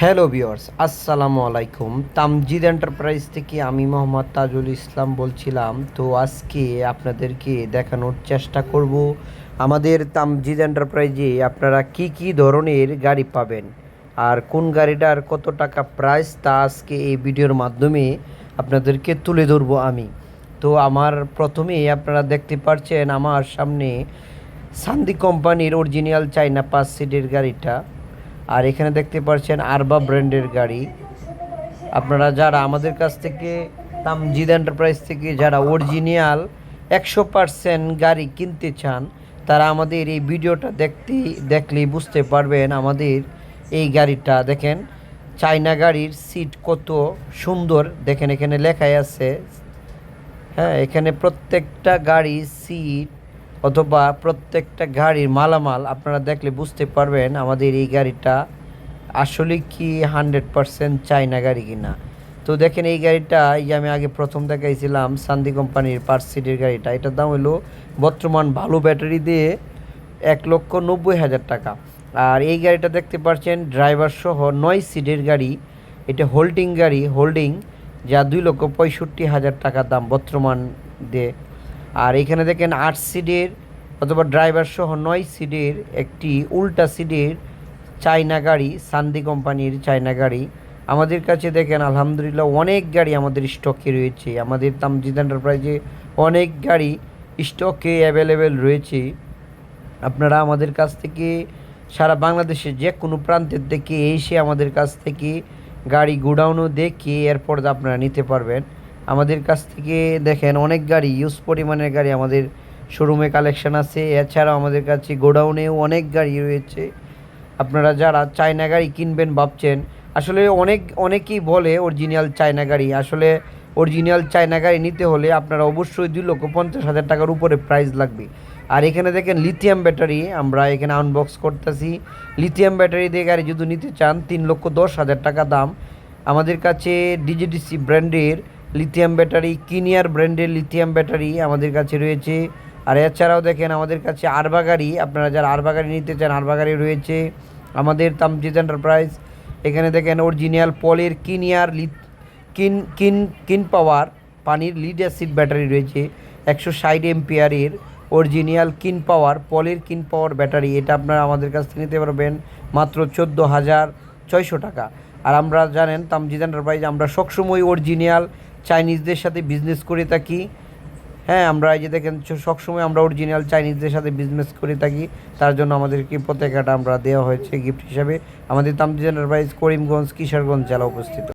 Hello viewers আসসালামু আলাইকুম। Tamjid enterprise থেকে আমি মোহাম্মদ তাজুল ইসলাম বলছিলাম, তো আজকে আপনাদেরকে দেখানোর চেষ্টা করব আমাদের তামজিদ এন্টারপ্রাইজে আপনারা কি কি ধরনের গাড়ি পাবেন আর কোন গাড়িটার কত টাকা প্রাইস তা আজকে এই ভিডিওর মাধ্যমে আপনাদেরকে তুলে ধরবো আমি। তো আমার প্রথমেই আপনারা দেখতে পাচ্ছেন আমার সামনে সান্দি কোম্পানির অরিজিনাল চাইনা পাঁচ সিটের গাড়িটা। আর এখানে দেখতে পাচ্ছেন আরবা ব্র্যান্ডের গাড়ি। আপনারা যারা আমাদের কাছ থেকে, তামজিদ এন্টারপ্রাইজ থেকে যারা অরিজিনাল একশো পার্সেন্ট গাড়ি কিনতে চান, তারা আমাদের এই ভিডিওটা দেখতে, দেখলেই বুঝতে পারবেন আমাদের এই গাড়িটা। দেখেন, চায়না গাড়ির সিট কত সুন্দর। দেখেন, এখানে লেখাই আছে। হ্যাঁ এখানে প্রত্যেকটা গাড়ি সিট অথবা প্রত্যেকটা গাড়ির মালামাল আপনারা দেখলে বুঝতে পারবেন আমাদের এই গাড়িটা আসলে কি হান্ড্রেড পারসেন্ট চাইনা গাড়ি কিনা। তো দেখেন এই গাড়িটা, এই আমি আগে প্রথম দেখাইছিলাম সান্দি কোম্পানির পাঁচ সিটের গাড়িটা, এটার দাম হলো বর্তমান ভালো ব্যাটারি দিয়ে এক লক্ষ নব্বই হাজার টাকা। আর এই গাড়িটা দেখতে পাচ্ছেন ড্রাইভার সহ নয় সিটের গাড়ি, এটা হোল্ডিং গাড়ি হোল্ডিং যা দুই লক্ষ পঁয়ষট্টি হাজার টাকা দাম বর্তমান দিয়ে। আর এখানে দেখেন আট সিটের অথবা ড্রাইভার সহ নয় সিটের একটি উল্টা সিটের চায়না গাড়ি, সান্দি কোম্পানির চায়না গাড়ি। আমাদের কাছে দেখেন, আলহামদুলিল্লাহ, অনেক গাড়ি আমাদের স্টকে রয়েছে। আমাদের তামজিদ এন্টারপ্রাইজে অনেক গাড়ি স্টকে অ্যাভেলেবেল রয়েছে। আপনারা আমাদের কাছ থেকে সারা বাংলাদেশে যে কোনো প্রান্তের থেকে এসে আমাদের কাছ থেকে গাড়ি গোডাউনও দেখে এরপর আপনারা নিতে পারবেন। আমাদের কাছ থেকে দেখেন অনেক গাড়ি ইউজ পরিমাণের গাড়ি আমাদের শোরুমে কালেকশন আছে। এছাড়াও আমাদের কাছে গোডাউনেও অনেক গাড়ি রয়েছে। আপনারা যারা চায়না গাড়ি কিনবেন ভাবছেন, আসলে অনেক, অনেকেই বলে অরিজিনাল চায়না গাড়ি। আসলে অরিজিনাল চায়না গাড়ি নিতে হলে আপনারা অবশ্যই দুই লক্ষ পঞ্চাশ হাজার টাকার উপরে প্রাইস লাগবে। আর এখানে দেখেন লিথিয়াম ব্যাটারি আমরা এখানে আনবক্স করতেছি। লিথিয়াম ব্যাটারি দিয়ে গাড়ি যদি নিতে চান, তিন লক্ষ দশ হাজার টাকা দাম। আমাদের কাছে ডিজিডিসি ব্র্যান্ডের লিথিয়াম ব্যাটারি কিনিয়ার ব্র্যান্ডের লিথিয়াম ব্যাটারি আমাদের কাছে রয়েছে। আর এছাড়াও দেখেন, আমাদের কাছে আরবা গাড়ি আপনারা যারা আরবা গাড়ি নিতে চান আরবা গাড়ি রয়েছে। আমাদের তামজিদ এন্টারপ্রাইজ এখানে দেখেন অরিজিনাল পলের কিনিয়ার লিথ কিন কিন কিন পাওয়ার পানির লিড অ্যাসিড ব্যাটারি রয়েছে, একশো ষাট এমপিয়ারের অরিজিনাল কিন পাওয়ার পলের কিন পাওয়ার ব্যাটারি এটা আপনারা আমাদের কাছ থেকে নিতে পারবেন মাত্র চোদ্দ হাজার ছয়শো টাকা। আর আমরা জানেন তামজিদ এন্টারপ্রাইজ আমরা সবসময় অরিজিনাল চাইনিজদের সাথে বিজনেস করে থাকি। হ্যাঁ আমরা এই যে দেখেন, সবসময় আমরা অরিজিনাল চাইনিজদের সাথে বিজনেস করে থাকি। তার জন্য আমাদেরকে পতাকাটা আমরা দেওয়া হয়েছে গিফট হিসাবে। আমাদের তামজিদ ভাইস করিমগঞ্জ, কিশোরগঞ্জ জেলা উপস্থিত